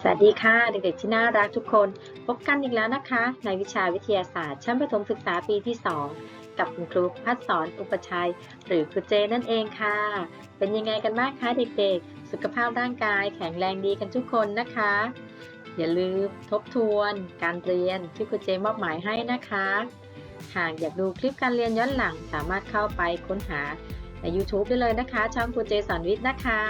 สวัสดีค่ะ เด็กๆที่น่ารักทุกคน พบกันอีกแล้วนะคะ ในวิชาวิทยาศาสตร์ชั้นประถมศึกษาปีที่ 2 กับคุณครูพัฒสอนอุปชัย หรือครูเจนั่นเองค่ะ เป็นยังไงกันบ้างคะเด็กๆ สุขภาพร่างกายแข็งแรงดีกันทุกคนนะคะ อย่าลืมทบทวน การเรียนที่ครูเจมอบหมายให้นะคะ หากอยากดูคลิปการเรียนย้อนหลังสามารถเข้าไปค้นหาใน YouTube ได้เลยนะคะ ช่องครูเจสอนวิทย์นะคะ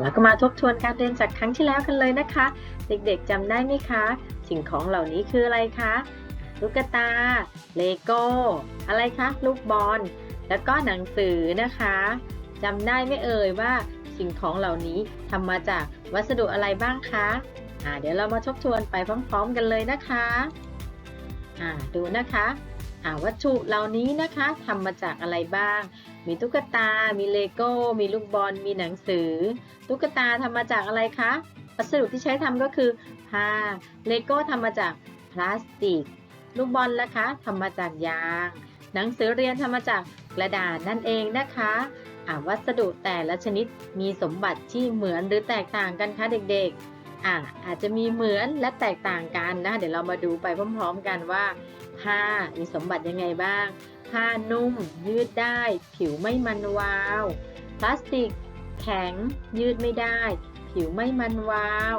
แล้วก็มาทบทวนการเรียนจากครั้งที่แล้วกันเลยนะคะ เด็กๆจำได้ไหมคะ สิ่งของเหล่านี้คืออะไรคะลูกตา เลโก้ อะไรคะ ลูกบอล แล้วก็หนังสือนะคะจำได้ไหมเอ่ยว่าสิ่งของเหล่านี้ทำมาจากวัสดุอะไรบ้างคะอ่าเดี๋ยวเรามาทบทวนไปพร้อม ๆ กันเลยนะคะอ่าดูนะคะ วัตถุเหล่านี้นะคะทำมาจากอะไรบ้าง มีตุ๊กตา มีเลโก้ มีลูกบอล มีหนังสือ ตุ๊กตาทำมาจากอะไรคะวัสดุที่ใช้ทำก็คือผ้า เลโก้ทำมาจากพลาสติก ลูกบอลล่ะคะทำมาจากยาง หนังสือเรียนทำมาจากกระดาษนั่นเองนะคะอาวัสดุแต่ละชนิดมีสมบัติที่เหมือนหรือแตกต่างกันคะเด็กๆอาอาจจะมีเหมือนและแตกต่างกันนะ เดี๋ยวเรามาดูไปพร้อม ๆ กันว่า ผ้ามีสมบัติยังไงบ้าง ผ้านุ่ม ยืดได้ ผิวไม่มันวาว พลาสติก แข็ง ยืดไม่ได้ ผิวไม่มันวาว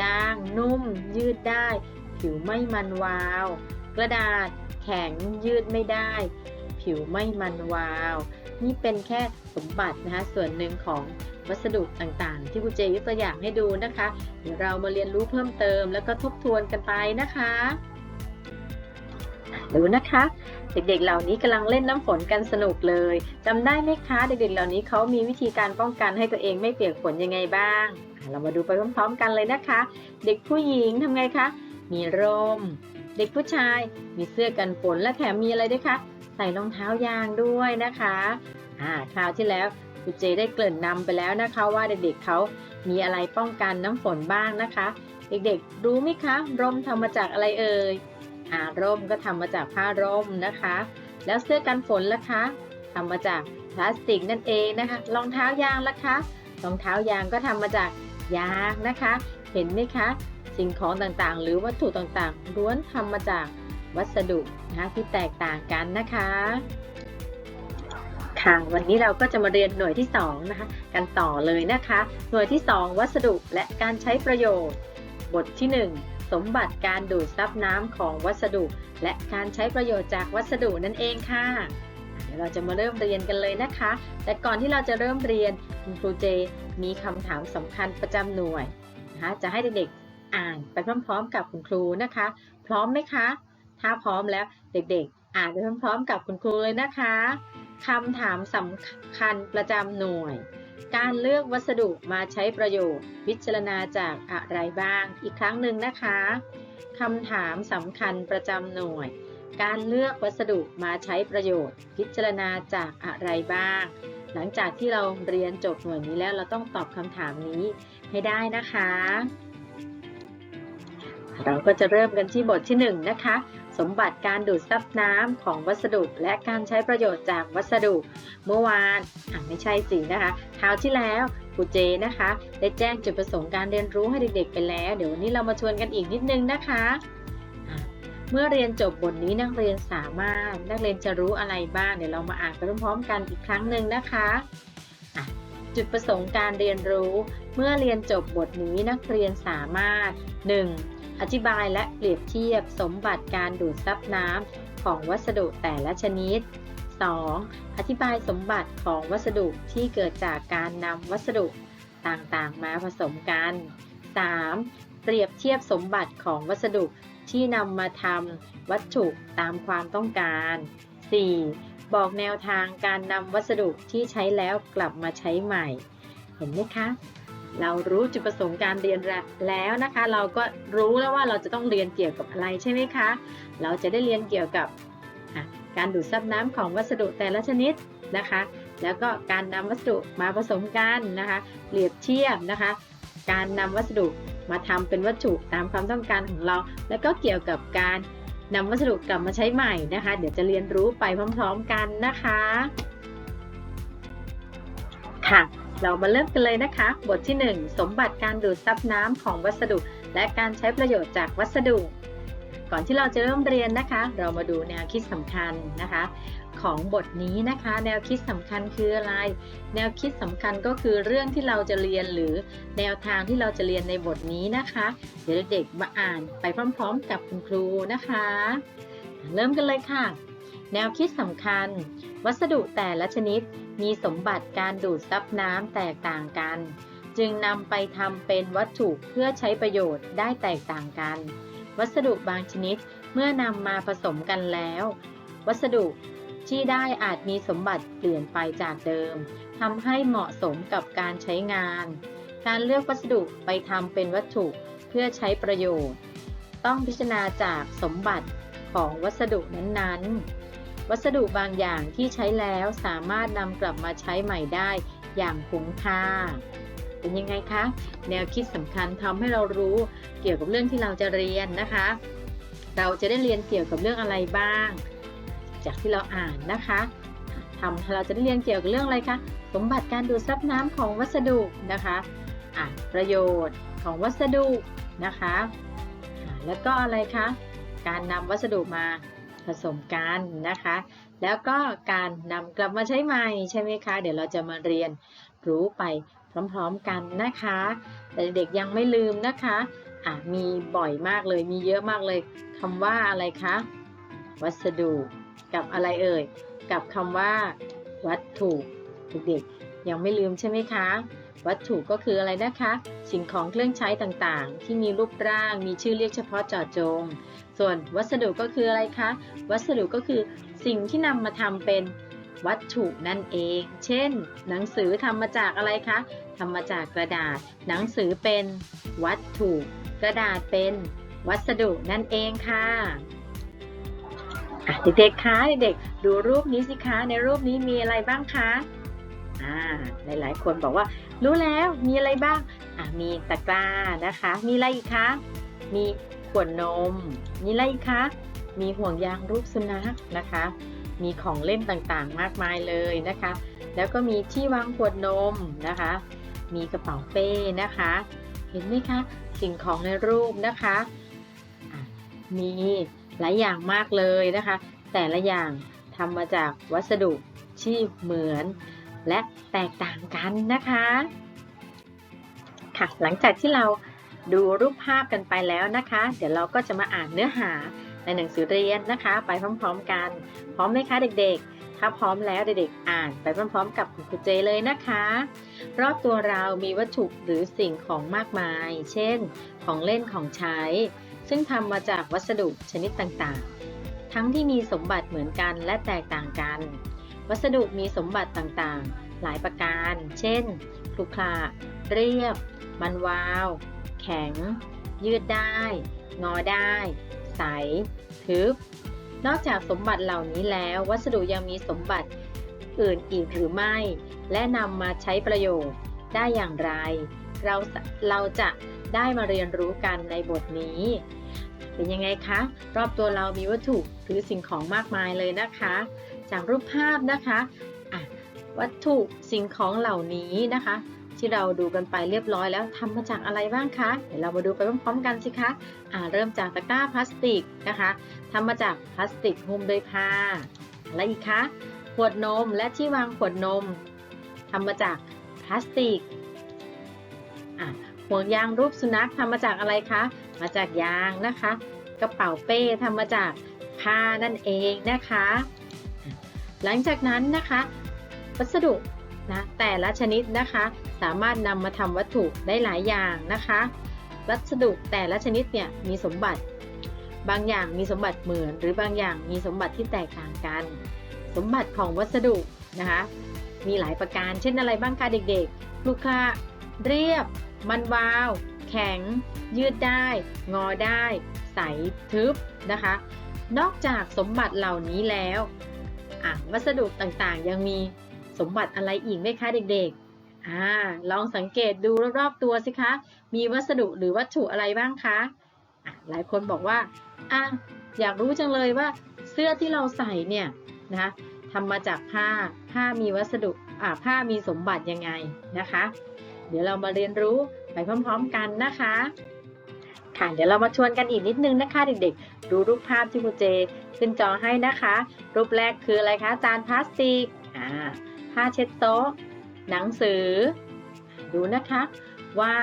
ยาง นุ่ม ยืดได้ ผิวไม่มันวาว กระดาษ แข็ง ยืดไม่ได้ ผิวไม่มันวาว นี่เป็นแค่สมบัตินะคะ ส่วนหนึ่งของวัสดุต่างๆ ที่ครูเจยกตัวอย่างให้ดูนะคะ เดี๋ยวเรามาเรียนรู้เพิ่มเติม แล้วก็ทบทวนกันไปนะคะ ดูนะคะ เด็กๆ เหล่านี้กำลังเล่นน้ำฝนกันสนุกเลยจำได้ไหมคะ เด็กๆ เหล่านี้เขามีวิธีการป้องกันให้ตัวเองไม่เปียกฝนยังไงบ้าง เรามาดูไปพร้อม ๆ กันเลยนะคะ เด็กผู้หญิงทำไงคะ มีร่ม เด็กผู้ชาย มีเสื้อกันฝนและแถมมีอะไรด้วยคะ ใส่รองเท้ายางด้วยนะคะ อ่า คราวที่แล้วครูเจได้เกริ่นนำไปแล้วนะคะว่าเด็กๆเขามีอะไรป้องกันน้ำฝนบ้างนะคะ เด็กๆ รู้ไหมคะ ร่มทำมาจากอะไรเอ่ย อ่าร่มก็ทำมาจากผ้าร่มนะคะ แล้วเสื้อกันฝนล่ะคะทำมาจากพลาสติกนั่นเองนะคะ รองเท้ายางล่ะคะ รองเท้ายางก็ทำมาจากยางนะคะ เห็นไหมคะ สิ่งของต่างๆ หรือวัตถุต่างๆล้วนทำมาจากวัสดุนะคะที่แตกต่างกันนะคะ ค่ะ วันนี้เราก็จะมาเรียนหน่วยที่2นะคะ กันต่อเลยนะคะ หน่วยที่ 2 วัสดุและการใช้ประโยชน์ บทที่ 1 สมบัติการดูดซับน้ำของวัสดุ และการใช้ประโยชน์จากวัสดุนั่นเองค่ะ เดี๋ยวเราจะมาเริ่มเรียนกันเลยนะคะ แต่ก่อนที่เราจะเริ่มเรียนคุณครูเจมีคำถามสำคัญประจำหน่วยนะคะจะให้เด็กๆอ่านไปพร้อมๆ กับคุณครูนะคะ พร้อมไหมคะ ถ้าพร้อมแล้วเด็กๆ อ่านไปพร้อมๆ กับคุณครูเลยนะคะคำถามสำคัญประจำหน่วย การเลือกวัสดุมาใช้ประโยชน์ พิจารณาจากอะไรบ้าง อีกครั้งหนึ่งนะคะคำถามสำคัญประจำหน่วย การเลือกวัสดุมาใช้ประโยชน์ พิจารณาจากอะไรบ้าง หลังจากที่เราเรียนจบหน่วยนี้แล้วเราต้องตอบคำถามนี้ให้ได้นะคะ เราก็จะเริ่มกันที่บทที่1นะคะ สมบัติการดูดซับน้ำของวัสดุ และการใช้ประโยชน์จากวัสดุ เมื่อวานอะไม่ใช่สินะคะคราวที่แล้วครูเจนะคะ ได้แจ้งจุดประสงค์การเรียนรู้ให้เด็กๆไปแล้ว เดี๋ยววันนี้เรามาชวนกันอีกนิดนึงนะคะะเมื่อเรียนจบบทนี้นักเรียนสามารถ นักเรียนจะรู้อะไรบ้าง เดี๋ยวเรามาอ่านไปพร้อมๆกันอีกครั้งหนึ่งนะคะะจุดประสงค์การเรียนรู้ เมื่อเรียนจบบทนี้นักเรียนสามารถ 1. อธิบายและเปรียบเทียบสมบัติการดูดซับน้ำของวัสดุแต่ละชนิด 2. อธิบายสมบัติของวัสดุที่เกิดจากการนำวัสดุต่างๆ มาผสมกัน 3. เปรียบเทียบสมบัติของวัสดุที่นำมาทำวัตถุตามความต้องการ 4. บอกแนวทางการนำวัสดุที่ใช้แล้วกลับมาใช้ใหม่ เห็นไหมคะ เรารู้จุดประสงค์การเรียนแล้วนะคะ เราก็รู้แล้วว่าเราจะต้องเรียนเกี่ยวกับอะไรใช่ไหมคะ เราจะได้เรียนเกี่ยวกับการดูดซับน้ำของวัสดุแต่ละชนิดนะคะ แล้วก็การนำวัสดุมาผสมกันนะคะ เปรียบเทียบนะคะ การนำวัสดุมาทำเป็นวัตถุตามความต้องการของเรา แล้วก็เกี่ยวกับการนำวัสดุกลับมาใช้ใหม่นะคะ เดี๋ยวจะเรียนรู้ไปพร้อม ๆ กันนะคะ ค่ะ เรามาเริ่มกันเลยนะคะ บทที่ 1 สมบัติการดูดซับน้ำของวัสดุ และการใช้ประโยชน์จากวัสดุ ก่อนที่เราจะเริ่มเรียนนะคะ เรามาดูแนวคิดสำคัญนะคะ ของบทนี้นะคะ แนวคิดสำคัญคืออะไร แนวคิดสำคัญก็คือเรื่องที่เราจะเรียนหรือแนวทางที่เราจะเรียนในบทนี้นะคะ เดี๋ยวเด็กๆมาอ่านไปพร้อม ๆ กับคุณครูนะคะ เริ่มกันเลยค่ะ แนวคิดสำคัญ วัสดุแต่ละชนิดมีสมบัติการดูดซับน้ำแตกต่างกัน จึงนำไปทำเป็นวัตถุเพื่อใช้ประโยชน์ได้แตกต่างกัน วัสดุบางชนิดเมื่อนำมาผสมกันแล้ว วัสดุที่ได้อาจมีสมบัติเปลี่ยนไปจากเดิมทำให้เหมาะสมกับการใช้งาน การเลือกวัสดุไปทำเป็นวัตถุเพื่อใช้ประโยชน์ ต้องพิจารณาจากสมบัติของวัสดุนั้นๆ วัสดุบางอย่างที่ใช้แล้วสามารถนำกลับมาใช้ใหม่ได้อย่างคุ้มค่า เป็นยังไงคะ แนวคิดสำคัญทำให้เรารู้เกี่ยวกับเรื่องที่เราจะเรียนนะคะ เราจะได้เรียนเกี่ยวกับเรื่องอะไรบ้าง จากที่เราอ่านนะคะทำให้เราจะได้เรียนเกี่ยวกับเรื่องอะไรคะสมบัติการดูดซับน้ำของวัสดุนะคะอะประโยชน์ของวัสดุนะคะะแล้วก็อะไรคะ การนำวัสดุมา ผสมกันนะคะ แล้วก็การนำกลับมาใช้ใหม่ใช่ไหมคะ เดี๋ยวเราจะมาเรียนรู้ไปพร้อมๆกันนะคะ แต่เด็กยังไม่ลืมนะคะอะมีบ่อยมากเลยมีเยอะมากเลยคำว่าอะไรคะวัสดุกับอะไรเอ่ยกับคำว่า วัตถุเด็กๆยังไม่ลืมใช่ไหมคะวัตถุก็คืออะไรนะคะ สิ่งของเครื่องใช้ต่างๆ ที่มีรูปร่าง มีชื่อเรียกเฉพาะเจาะจง ส่วนวัสดุก็คืออะไรคะ วัสดุก็คือสิ่งที่นำมาทำเป็นวัตถุนั่นเอง เช่น หนังสือทำมาจากอะไรคะทำมาจากกระดาษ หนังสือเป็นวัตถุ กระดาษเป็นวัสดุนั่นเองค่ะเด็กๆคะเด็กๆดูรูปนี้สิคะ ในรูปนี้มีอะไรบ้างคะอ่าหลายๆ คนบอกว่า รู้แล้วมีอะไรบ้างอะมีตะกร้านะคะ มีอะไรอีกคะ มี ขวดนมมีอะไรคะ มีห่วงยางรูปสุนัขนะคะ มีของเล่นต่างๆ มากมายเลยนะคะ แล้วก็มีที่วางขวดนมนะคะ มีกระเป๋าเป้นะคะ เห็นไหมคะ สิ่งของในรูปนะคะะมีหลายอย่างมากเลยนะคะ แต่ละอย่างทำมาจากวัสดุที่เหมือน และแตกต่างกันนะคะ ค่ะ หลังจากที่เรา ดูรูปภาพกันไปแล้วนะคะ เดี๋ยวเราก็จะมาอ่านเนื้อหาในหนังสือเรียนนะคะ ไปพร้อมๆกัน พร้อมไหมคะเด็กๆ ถ้าพร้อมแล้วเด็กๆอ่านไปพร้อมๆ กับคุณครูเจเลยนะคะ รอบตัวเรามีวัตถุหรือสิ่งของมากมาย เช่น ของเล่นของใช้ ซึ่งทำมาจากวัสดุชนิดต่างๆ ทั้งที่มีสมบัติเหมือนกันและแตกต่างกัน วัสดุมีสมบัติต่างๆ หลายประการ เช่นคลุขระเรียบ มันวาว แข็ง ยืดได้ งอได้ ใส ทึบ นอกจากสมบัติเหล่านี้แล้ว วัสดุยังมีสมบัติอื่นอีกหรือไม่ และนำมาใช้ประโยชน์ได้อย่างไร เราเราจะได้มาเรียนรู้กันในบทนี้ เป็นยังไงคะ รอบตัวเรามีวัตถุหรือสิ่งของมากมายเลยนะคะ จากรูปภาพนะคะะวัตถุสิ่งของเหล่านี้นะคะ ที่เราดูกันไปเรียบร้อยแล้วทำมาจากอะไรบ้างคะ เดี๋ยวเรามาดูไปพร้อมๆกันสิคะอ่าเริ่มจากตะกร้าพลาสติกนะคะทำมาจากพลาสติกหุ้มด้วยผ้าอะอีกคะ ขวดนมและที่วางขวดนมทำมาจากพลาสติกอะห่วงยางรูปสุนัขทำมาจากอะไรคะ มาจากยางนะคะ กระเป๋าเป้ทำมาจากผ้านั่นเองนะคะ หลังจากนั้นนะคะ วัสดุนะแต่ละชนิดนะคะ สามารถนำมาทำวัตถุได้หลายอย่างนะคะ วัสดุแต่ละชนิดเนี่ยมีสมบัติ บางอย่างมีสมบัติเหมือน หรือบางอย่างมีสมบัติที่แตกต่างกัน สมบัติของวัสดุนะคะ มีหลายประการ เช่นอะไรบ้างคะเด็กๆ ลูกค้าเรียบ มันวาว แข็ง ยืดได้ งอได้ ใส ทึบนะคะ นอกจากสมบัติเหล่านี้แล้ววัสดุต่างๆ ยังมีสมบัติอะไรอีกไหมคะเด็กๆ อ่าลองสังเกตดูรอบๆตัวสิคะ มีวัสดุหรือวัตถุอะไรบ้างคะะหลายคนบอกว่าอะอยากรู้จังเลยว่าเสื้อที่เราใส่เนี่ยนะคะทำมาจากผ้าผ้ามีวัสดุอ่าผ้ามีสมบัติยังไงนะคะ เดี๋ยวเรามาเรียนรู้ไปพร้อมๆกันนะคะค่ะเดี๋ยวเรามาชวนกันอีกนิดนึงนะคะเด็กๆ ดูรูปภาพที่ครูเจ ขึ้นจอให้นะคะ รูปแรกคืออะไรคะจานพลาสติกอ่าผ้าเช็ดโต๊ะ หนังสือ ดูนะคะว่า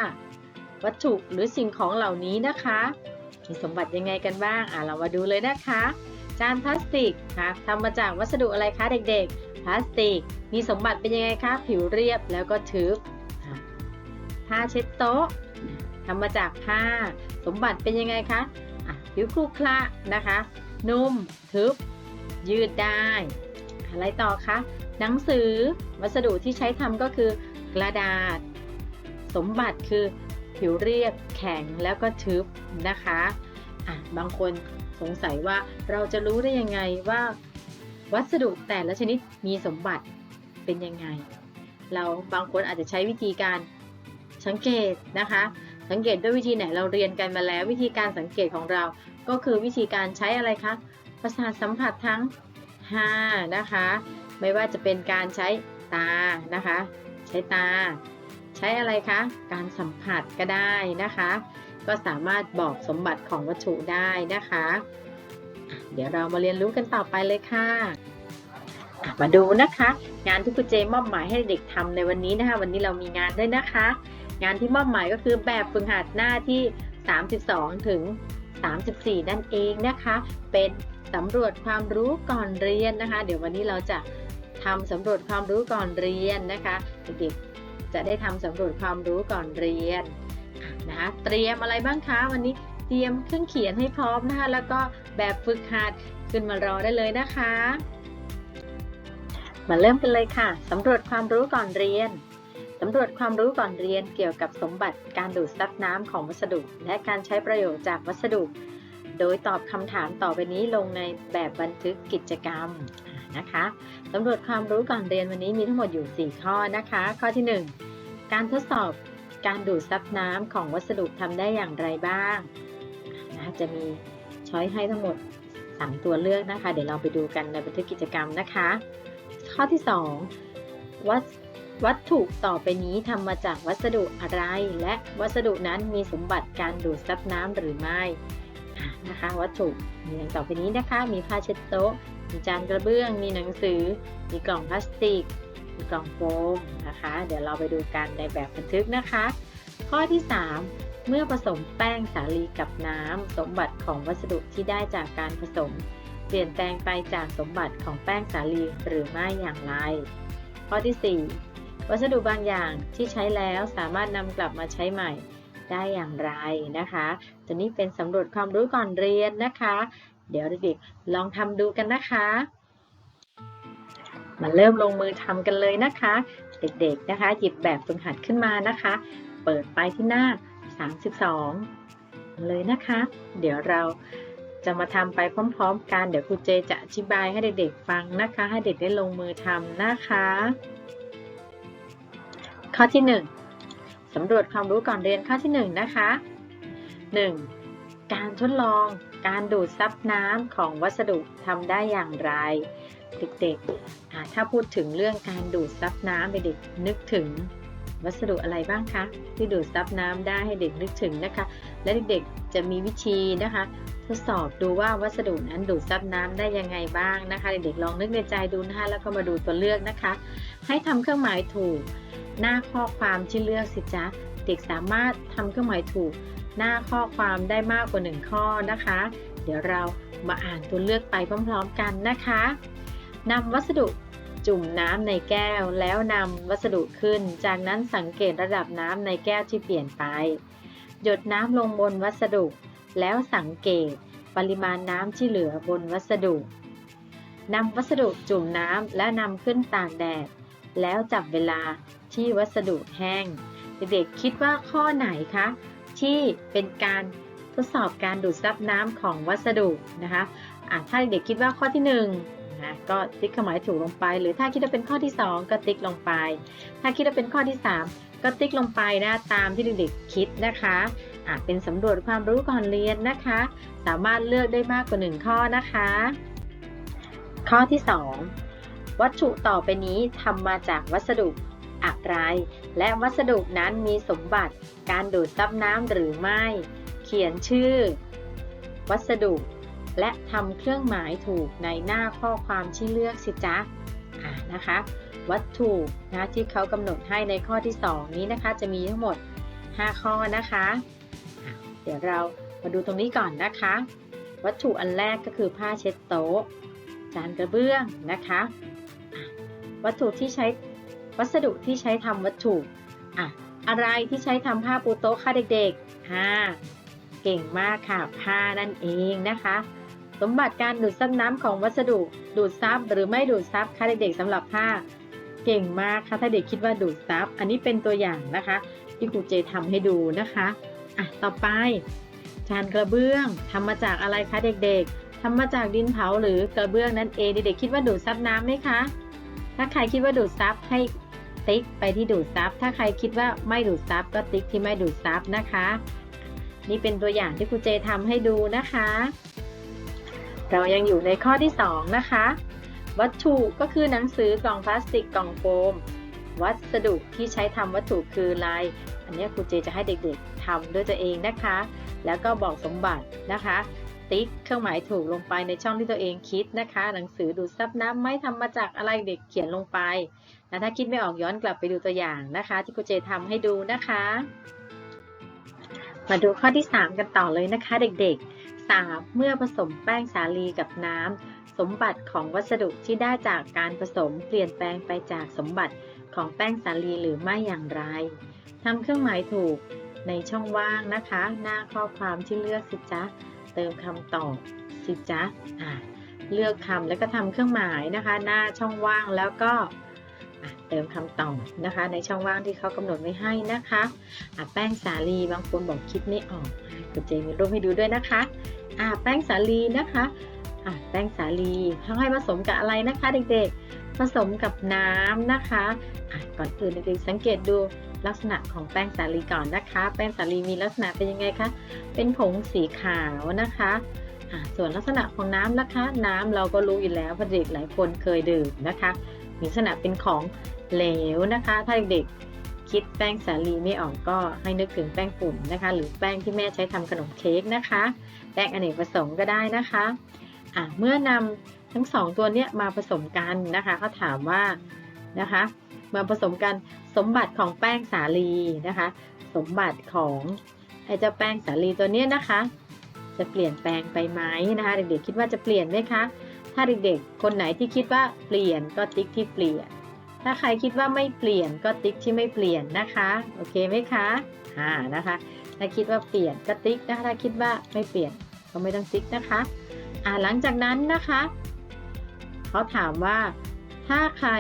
วัตถุหรือสิ่งของเหล่านี้นะคะ มีสมบัติยังไงกันบ้างอ่าเรามาดูเลยนะคะ จานพลาสติกค่ะทำมาจากวัสดุอะไรคะเด็กๆ พลาสติก มีสมบัติเป็นยังไงคะผิวเรียบแล้วก็ทึบอะผ้าเช็ดโต๊ะทำมาจากผ้า สมบัติเป็นยังไงคะผิวครุขระนะคะ นุ่มทึบยืดได้ อะไรต่อคะหนังสือวัสดุที่ใช้ทำก็คือกระดาษ สมบัติคือผิวเรียบแข็งแล้วก็ทึบนะคะอะบางคนสงสัยว่าเราจะรู้ได้ยังไงว่า วัสดุแต่ละชนิดมีสมบัติเป็นยังไง เราบางคนอาจจะใช้วิธีการสังเกตนะคะ สังเกตด้วยวิธีไหนเราเรียนกันมาแล้ววิธีการสังเกตของเรา ก็คือวิธีการใช้อะไรคะประสาทสัมผัสทั้ง 5 นะคะ ไม่ว่าจะเป็นการใช้ตานะคะ ใช้ตา ใช้อะไรคะ การสัมผัสก็ได้นะคะ ก็สามารถบอกสมบัติของวัตถุได้นะคะ เดี๋ยวเรามาเรียนรู้กันต่อไปเลยค่ะมาดูนะคะ งานที่ครูเจมอบหมายให้เด็กทำในวันนี้นะคะ วันนี้เรามีงานด้วยนะคะ งานที่มอบหมายก็คือแบบฝึกหัดหน้าที่ 32 ถึง 34 นั่นเองนะคะ เป็น สำรวจความรู้ก่อนเรียนนะคะ เดี๋ยววันนี้เราจะทำสำรวจความรู้ก่อนเรียนนะคะเด็กๆจะได้ทำสำรวจความรู้ก่อนเรียนนะคะเตรียมอะไรบ้างคะวันนี้เตรียมเครื่องเขียนให้พร้อมนะคะ แล้วก็แบบฝึกหัดขึ้นมารอได้เลยนะคะ มาเริ่มกันเลยค่ะสำรวจความรู้ก่อนเรียนสำรวจความรู้ก่อนเรียนเกี่ยวกับสมบัติการดูดซับน้ำของวัสดุ และการใช้ประโยชน์จากวัสดุ โดยตอบคำถามต่อไปนี้ลงในแบบบันทึกกิจกรรมนะคะสำรวจความรู้ก่อนเรียนวันนี้มีทั้งหมดอยู่ 4 ข้อนะคะ ข้อที่ 1 การทดสอบการดูดซับน้ำของวัสดุทำได้อย่างไรบ้างนะจะมีช้อยให้ทั้งหมด 3 ตัวเลือกนะคะ เดี๋ยวเราไปดูกันในบันทึกกิจกรรมนะคะ ข้อที่ 2 วัสวัตถุต่อไปนี้ทำมาจากวัสดุอะไร และวัสดุนั้นมีสมบัติการดูดซับน้ำหรือไม่ นะคะ วัตถุมีอย่างต่อไปนี้นะคะ มีผ้าเช็ดโต๊ะ มีจานกระเบื้อง มีหนังสือ มีกล่องพลาสติก มีกล่องโฟมนะคะ เดี๋ยวเราไปดูกันในแบบบันทึกนะคะ ข้อที่ 3 เมื่อผสมแป้งสาลีกับน้ำสมบัติของวัสดุที่ได้จากการผสม เปลี่ยนแปลงไปจากสมบัติของแป้งสาลีหรือไม่อย่างไร ข้อที่ 4 วัสดุบางอย่างที่ใช้แล้วสามารถนำกลับมาใช้ใหม่ ได้อย่างไรนะคะ ตัวนี้เป็นสำรวจความรู้ก่อนเรียนนะคะ เดี๋ยวเด็กๆลองทำดูกันนะคะ มาเริ่มลงมือทำกันเลยนะคะ เด็กๆนะคะ หยิบแบบฝึกหัดขึ้นมานะคะ เปิดไปที่หน้า 32 เลยนะคะ เดี๋ยวเราจะมาทำไปพร้อมๆ กัน เดี๋ยวครูเจจะอธิบายให้เด็กๆฟังนะคะ ให้เด็กได้ลงมือทำนะคะ ข้อที่ 1 สำรวจความรู้ก่อนเรียนข้อที่ 1 นะคะ 1. การทดลองการดูดซับน้ำของวัสดุทำได้อย่างไร เด็กๆถ้าพูดถึงเรื่องการดูดซับน้ำเด็กๆนึกถึงวัสดุอะไรบ้างคะที่ดูดซับน้ำได้ให้เด็กนึกถึงนะคะ และเด็กๆจะมีวิธีนะคะ ทดสอบดูว่าวัสดุนั้นดูดซับน้ำได้ยังไงบ้างนะคะ เด็กๆลองนึกในใจดูนะคะแล้วก็มาดูตัวเลือกนะคะ ให้ทำเครื่องหมายถูก หน้าข้อความที่เลือกสิจ๊ะเด็กสามารถทำเครื่องหมายถูก หน้าข้อความได้มากกว่า 1 ข้อนะคะ เดี๋ยวเรามาอ่านตัวเลือกไปพร้อมๆกันนะคะนำวัสดุจุ่มน้ำในแก้ว แล้วนำวัสดุขึ้น จากนั้นสังเกตระดับน้ำในแก้วที่เปลี่ยนไป หยดน้ำลงบนวัสดุ แล้วสังเกตปริมาณน้ำที่เหลือบนวัสดุนำวัสดุจุ่มน้ำและนำขึ้นตากแดด แล้วจับเวลาที่วัสดุแห้ง เด็กๆคิดว่าข้อไหนคะ ที่เป็นการทดสอบการดูดซับน้ำของวัสดุนะคะะถ้าเด็กๆคิดว่าข้อที่1นะก็ติ๊กครื่องหมายถูกลงไป หรือถ้าคิดว่าเป็นข้อที่ 2 ก็ติ๊กลงไป ถ้าคิดว่าเป็นข้อที่ 3 ก็ติ๊กลงไปนะตามที่เด็กๆคิดนะคะอะเป็นสำรวจความรู้ก่อนเรียนนะคะ สามารถเลือกได้มากกว่า 1 ข้อนะคะ ข้อที่ 2 วัตถุต่อไปนี้ทำมาจากวัสดุอะไร และวัสดุนั้นมีสมบัติการดูดซับน้ำหรือไม่ เขียนชื่อ วัสดุ และทำเครื่องหมายถูกในหน้าข้อความที่เลือกสิจ๊ะอ่านะคะ วัตถุนะที่เขากำหนดให้ในข้อที่ 2 นี้นะคะ จะมีทั้งหมด 5 ข้อนะคะ เดี๋ยวเรามาดูตรงนี้ก่อนนะคะ วัตถุอันแรกก็คือผ้าเช็ดโต๊ะ จานกระเบื้องนะคะ วัตถุที่ใช้วัสดุที่ใช้ทำวัตถุอะอะไรที่ใช้ทำผ้าปูโต๊ะค่ะเด็กๆอ่าเก่งมากค่ะผ้านั่นเองนะคะ สมบัติการดูดซับน้ำของวัสดุดูดซับหรือไม่ดูดซับค่ะเด็กๆสำหรับผ้า เก่งมากค่ะถ้าเด็กคิดว่าดูดซับอันนี้เป็นตัวอย่างนะคะ ที่ครูเจทำให้ดูนะคะอะต่อไปจานกระเบื้องทำมาจากอะไรคะเด็กๆทำมาจากดินเผาหรือกระเบื้องนั่นเองเด็กๆคิดว่าดูดซับน้ำไหมคะ ถ้าใครคิดว่าดูดซับให้ติ๊กไปที่ดูดซับ ถ้าใครคิดว่าไม่ดูดซับก็ติ๊กที่ไม่ดูดซับนะคะ นี่เป็นตัวอย่างที่ครูเจทำให้ดูนะคะ เรายังอยู่ในข้อที่ 2 นะคะ วัตถุก็คือหนังสือกล่องพลาสติกกล่องโฟม วัสดุที่ใช้ทำวัตถุคืออะไรอันนี้ครูเจจะให้เด็กๆทำด้วยตัวเองนะคะ แล้วก็บอกสมบัตินะคะ ติ๊กเครื่องหมายถูกลงไปในช่องที่ตัวเองคิดนะคะ หนังสือดูดซับน้ำไม่ทำมาจากอะไรเด็กเขียนลงไปนะถ้าคิดไม่ออกย้อนกลับไปดูตัวอย่างนะคะ ที่ครูเจทำให้ดูนะคะ มาดูข้อที่ 3 กันต่อเลยนะคะ เด็กๆ 3. เมื่อผสมแป้งสาลีกับน้ำสมบัติของวัสดุที่ได้จากการผสมเปลี่ยนแปลงไปจากสมบัติของแป้งสาลีหรือไม่อย่างไรทำเครื่องหมายถูกในช่องว่างนะคะ หน้าข้อความที่เลือกสิจ๊ะ เติมคำตอบสิจ๊ะอ่าเลือกคำแล้วก็ทำเครื่องหมายนะคะ หน้าช่องว่างแล้วก็เติมคำตอบนะคะ ในช่องว่างที่เขากำหนดไว้ให้นะคะะแป้งสาลีบางคนบอกคิดไม่ออกคุณเจมีรูปให้ดูด้วยนะคะอะแป้งสาลีนะคะะแป้งสาลีเขาให้ผสมกับอะไรนะคะ เด็กๆ ผสมกับน้ำนะคะะก่อนอื่นเด็กๆสังเกตดู ลักษณะของแป้งสาลีก่อนนะคะ แป้งสาลีมีลักษณะเป็นยังไงคะ เป็นผงสีขาวนะคะส่วนลักษณะของน้ำนะคะ น้ำเราก็รู้อยู่แล้วเพราะเด็กหลายคนเคยดื่มนะคะ มีลักษณะเป็นของเหลวนะคะ ถ้าเด็กๆคิดแป้งสาลีไม่ออกก็ให้นึกถึงแป้งฝุ่นนะคะ หรือแป้งที่แม่ใช้ทำขนมเค้กนะคะ แป้งอเนกประสงค์ก็ได้นะคะอะเมื่อนำทั้งสองตัวเนี้ยมาผสมกันนะคะเขาถามว่านะคะ มาผสมกัน สมบัติของแป้งสาลีนะคะ สมบัติของไอ้เจ้าแป้งสาลีตัวนี้นะคะ จะเปลี่ยนแปลงไปไหมนะคะเด็กๆคิดว่าจะเปลี่ยนไหมคะถ้าเด็กๆ คนไหนที่คิดว่าเปลี่ยนก็ติ๊กที่เปลี่ยน ถ้าใครคิดว่าไม่เปลี่ยนก็ติ๊กที่ไม่เปลี่ยนนะคะ โอเคไหมคะ อ่า นะคะ ถ้าคิดว่าเปลี่ยนก็ติ๊กนะคะถ้าคิดว่าไม่เปลี่ยนก็ไม่ต้องติ๊กนะคะ อ่า หลังจากนั้นนะคะ เขาถามว่า ถ้าใคร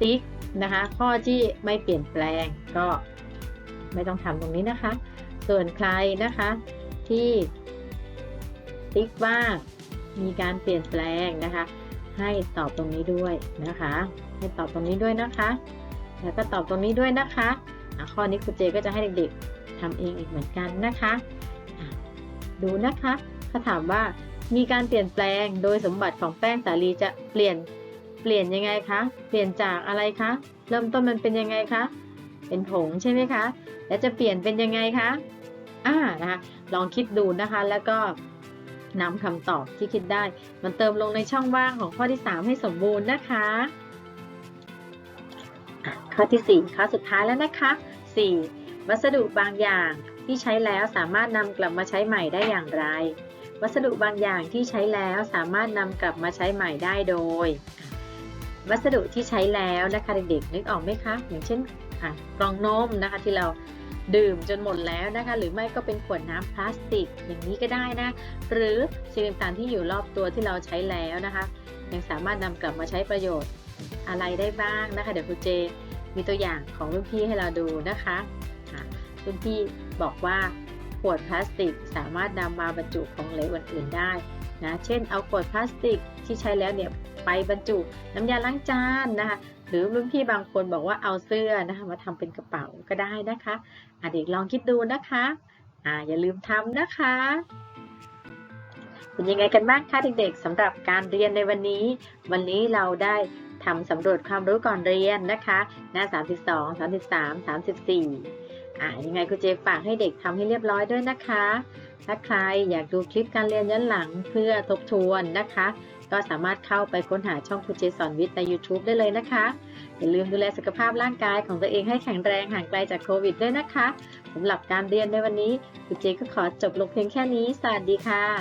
ติ๊ก นะคะ ข้อที่ไม่เปลี่ยนแปลงก็ไม่ต้องทำตรงนี้นะคะ ส่วนใครนะคะที่ติ๊กว่ามีการเปลี่ยนแปลงนะคะ ให้ตอบตรงนี้ด้วยนะคะ ให้ตอบตรงนี้ด้วยนะคะ แล้วก็ตอบตรงนี้ด้วยนะคะข้อนี้ครูเจก็จะให้เด็กๆทำเองอีกเหมือนกันนะคะอะดูนะคะเขาถามว่ามีการเปลี่ยนแปลงโดยสมบัติของแป้งสาลีจะเปลี่ยน เปลี่ยนยังไงคะ เปลี่ยนจากอะไรคะ เริ่มต้นมันเป็นยังไงคะ เป็นผงใช่ไหมคะ แล้วจะเปลี่ยนเป็นยังไงคะ อ่า นะคะ ลองคิดดูนะคะ แล้วก็นำคำตอบที่คิดได้ มันเติมลงในช่องว่างของข้อที่ 3 ให้สมบูรณ์นะคะ ข้อที่ 4 ข้อสุดท้ายแล้วนะคะ 4. วัสดุบางอย่างที่ใช้แล้วสามารถนำกลับมาใช้ใหม่ได้อย่างไร วัสดุบางอย่างที่ใช้แล้วสามารถนำกลับมาใช้ใหม่ได้โดย วัสดุที่ใช้แล้วนะคะเด็กๆนึกออกไหมคะ อย่างเช่นกล่องนมนะคะที่เราดื่มจนหมดแล้วนะคะหรือไม่ก็เป็นขวดน้ำพลาสติกอย่างนี้ก็ได้นะ หรือสิ่งต่างๆที่อยู่รอบตัวที่เราใช้แล้วนะคะ ยังสามารถนำกลับมาใช้ประโยชน์อะไรได้บ้างนะคะ เดี๋ยวครูเจมีตัวอย่างของรุ่นพี่ให้เราดูนะคะอะรุ่นพี่บอกว่าขวดพลาสติกสามารถนำมาบรรจุของเหลวอื่นๆได้นะเช่นเอาขวดพลาสติกที่ใช้แล้วเนี่ย ไปบรรจุน้ำยาล้างจานนะคะหรือรุ่นพี่บางคนบอกว่าเอาเสื้อนะคะมาทำเป็นกระเป๋าก็ได้นะคะอะเด็กลองคิดดูนะคะอ่าอย่าลืมทำนะคะ เป็นยังไงกันบ้างคะเด็กๆสำหรับการเรียนในวันนี้ วันนี้เราได้ทำสำรวจความรู้ก่อนเรียนนะคะ หน้า 32 33 34อ่ายังไงครูเจฝากให้เด็กทำให้เรียบร้อยด้วยนะคะ ถ้าใครอยากดูคลิปการเรียนย้อนหลังเพื่อทบทวนนะคะ ก็สามารถเข้าไปค้นหาช่องครูเจสอนวิทย์ใน YouTube ได้เลยนะคะ อย่าลืมดูแลสุขภาพร่างกายของตัวเองให้แข็งแรงห่างไกลจากโควิดด้วยนะคะสำหรับการเรียนในวันนี้ครูเจก็ขอจบลงเพียงแค่นี้ สวัสดีค่ะ